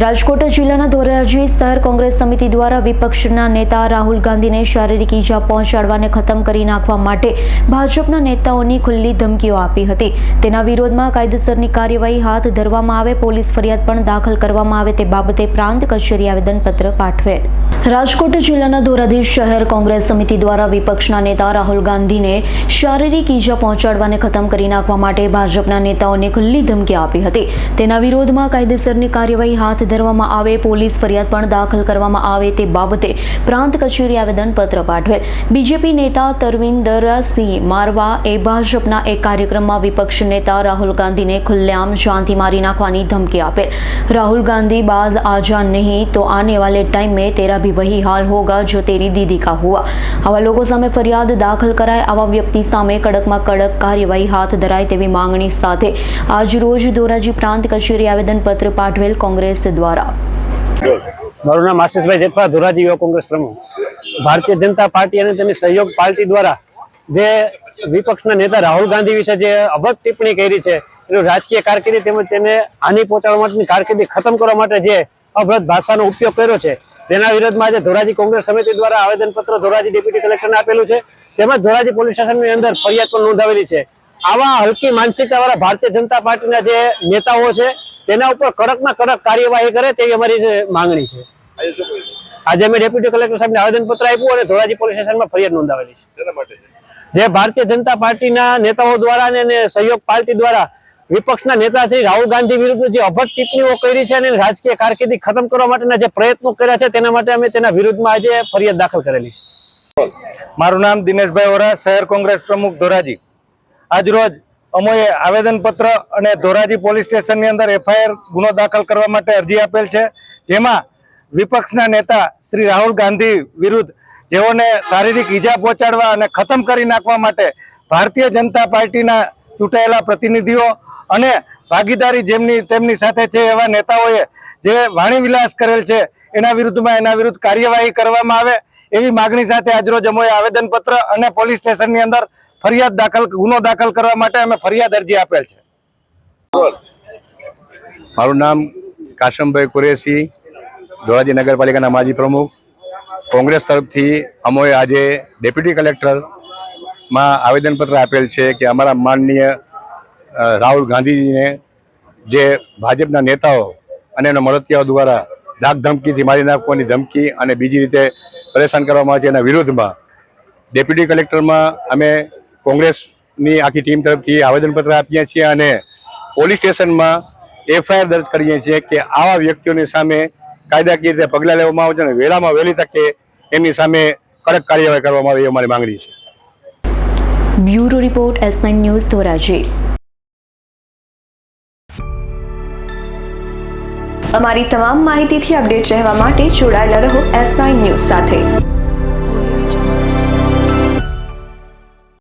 રાજકોટ જિલ્લાના ધોરાજી શહેર કોંગ્રેસ સમિતિ દ્વારા વિપક્ષના નેતા રાહુલ ગાંધીને શારીરિક ઈજા પહોંચાડવાને ખતમ કરી નાખવા માટે ભાજપના નેતાઓની ખુલ્લી ધમકીઓ આપી હતી. તેના વિરોધમાં કાયદેસરની કાર્યવાહી હાથ ધરવામાં આવે, પોલીસ ફરિયાદ પણ દાખલ કરવામાં આવે તે બાબતે પ્રાંત કચેરી આવેદનપત્ર પાઠવેલ. રાજકોટ જિલ્લાના ધોરાધીશ શહેર કોંગ્રેસ સમિતિ દ્વારા વિપક્ષના નેતા રાહુલ ગાંધીને શારીરિક ઈજા પહોંચાડવાને ખતમ કરી નાખવા માટે ભાજપના નેતાઓને ખુલ્લી ધમકી આપી હતી. તેના વિરોધમાં કાયદેસરની કાર્યવાહી હાથ ધરવામાં આવે, પોલીસ ફરિયાદ પણ દાખલ કરવામાં આવે તે બાબતે પ્રાંત કચેરી આવેદનપત્ર પાઠવેલ. બીજેપી નેતા તરવિંદર સિંહ મારવા એ ભાજપના એક કાર્યક્રમમાં વિપક્ષ નેતા રાહુલ ગાંધીને ખુલ્લેઆમ શાંતિ મારી નાખવાની ધમકી આપેલ. રાહુલ ગાંધી, બાઝ આજા નહીં તો આને વાલે ટાઈમ મેં તેરા ભી વહી હાલ હોગા જો તેરી દીદી કા હુઆ. આવા લોકો સામે ફરિયાદ દાખલ કરાય, આવા વ્યક્તિ સામે કડકમાં કડક કાર્યવાહી હાથ ધરાય તેવી માંગણી સાથે આજ રોજ ધોરાજી પ્રાંત કચેરી આવેદનપત્ર પાઠવેલ કોંગ્રેસ દ્વારા મારું નામ આશીષભાઈ જેઠવા, ધોરાજી યુવા કોંગ્રેસ પ્રમુખ. ભારતીય જનતા પાર્ટી અને તેની સહયોગ પાર્ટી દ્વારા જે વિપક્ષના નેતા રાહુલ ગાંધી વિશે જે અભદ્ર ટિપ્પણી કરી છે, એનું રાજકીય કારકિર્દી તેમજ તેને હાનિ પહોંચાડવા માટેની કારકિર્દી ખતમ કરવા માટે જે અભદ્ર ભાષાનો ઉપયોગ કર્યો છે, તેના વિરોધમાં આજે ધોરાજી કોંગ્રેસ સમિતિ દ્વારા આવેદનપત્ર ધોરાજી ડેપ્યુટી કલેક્ટરને આપેલું છે. તેમજ ધોરાજી પોલીસ સ્ટેશનની અંદર ફરિયાદ પણ નોંધાવેલી છે. આવા હલકી માનસિકતાવાળા ભારતીય જનતા પાર્ટીના જે નેતાઓ છે તેના ઉપર કડકમાં કડક કાર્યવાહી કરે તેવી અમારી માંગણી છે. આજે અમે ડેપ્યુટી કલેક્ટર સાહેબને આવેદનપત્ર આપ્યું અને ધોરાજી પોલીસ સ્ટેશનમાં ફરિયાદ નોંધાવેલી છે. શેના માટે છે? જે ભારતીય જનતા પાર્ટીના નેતાઓ દ્વારા અને અને સહયોગ પાર્ટી દ્વારા વિપક્ષના નેતા શ્રી રાહુલ ગાંધી વિરુદ્ધ જે અભટ ટિપ્પણીઓ કરી છે અને રાજકીય કારકિર્દી ખતમ કરવા માટેના જે પ્રયત્નો કર્યા છે તેના માટે અમે તેના વિરુદ્ધમાં આજે ફરિયાદ દાખલ કરેલી છે. મારું નામ દિનેશભાઈ ઓરા શહેર કોંગ્રેસ પ્રમુખ ધોરાજી. આજરોજ અમોએ આવેદનપત્ર અને ધોરાજી પોલીસ સ્ટેશનની અંદર એફઆઈઆર ગુનો દાખલ કરવા માટે અરજી આપેલ છે, જેમાં વિપક્ષના નેતા શ્રી રાહુલ ગાંધી વિરુદ્ધ જેઓને શારીરિક ઈજા પહોંચાડવા અને ખતમ કરી નાખવા માટે ભારતીય જનતા પાર્ટીના ચૂંટાયેલા પ્રતિનિધિઓ અને ભાગીદારી જેમની તેમની સાથે છે એવા નેતાઓએ જે વાણીવિલાસ કરેલ છે, એના વિરુદ્ધમાં એના વિરુદ્ધ કાર્યવાહી કરવામાં આવે એવી માગણી સાથે આજરોજ અમોએ આવેદનપત્ર અને પોલીસ સ્ટેશનની અંદર ફરિયાદ દાખલ ગુનો દાખલ કરવા માટે અમે ફરિયાદ અરજી આપેલ છે. મારું નામ કાશમભાઈ કુરેશી ધોરાજી નગરપાલિકાના માજી પ્રમુખ. કોંગ્રેસ તરફથી અમોએ આજે ડેપ્યુટી કલેક્ટરમાં આવેદનપત્ર આપેલ છે કે અમારા માનનીય રાહુલ ગાંધીજીને જે ભાજપના નેતાઓ અને એના મળતિયાઓ દ્વારા ડાક ધમકીથી મારી નાખવાની ધમકી અને બીજી રીતે પરેશાન કરવામાં આવે છે એના વિરોધમાં ડેપ્યુટી કલેક્ટરમાં અમે કોંગ્રેસની આખી ટીમ તરફથી આવેદનપત્ર આપીએ છીએ અને પોલીસ સ્ટેશનમાં એફઆઈઆર દર્જ કરીએ છીએ કે આવા વ્યક્તિઓની સામે કાયદાકીય રીતે પગલાં લેવામાં આવે છે અને વહેલામાં વહેલી તકે એમની સામે કડક કાર્યવાહી કરવામાં આવે એ અમારી માંગણી છે. Bureau report S news Dhoraji. અમારી તમામ માહિતીથી અપડેટ રહેવા માટે જોડાયેલા રહો એસ ન્યૂઝ સાથે.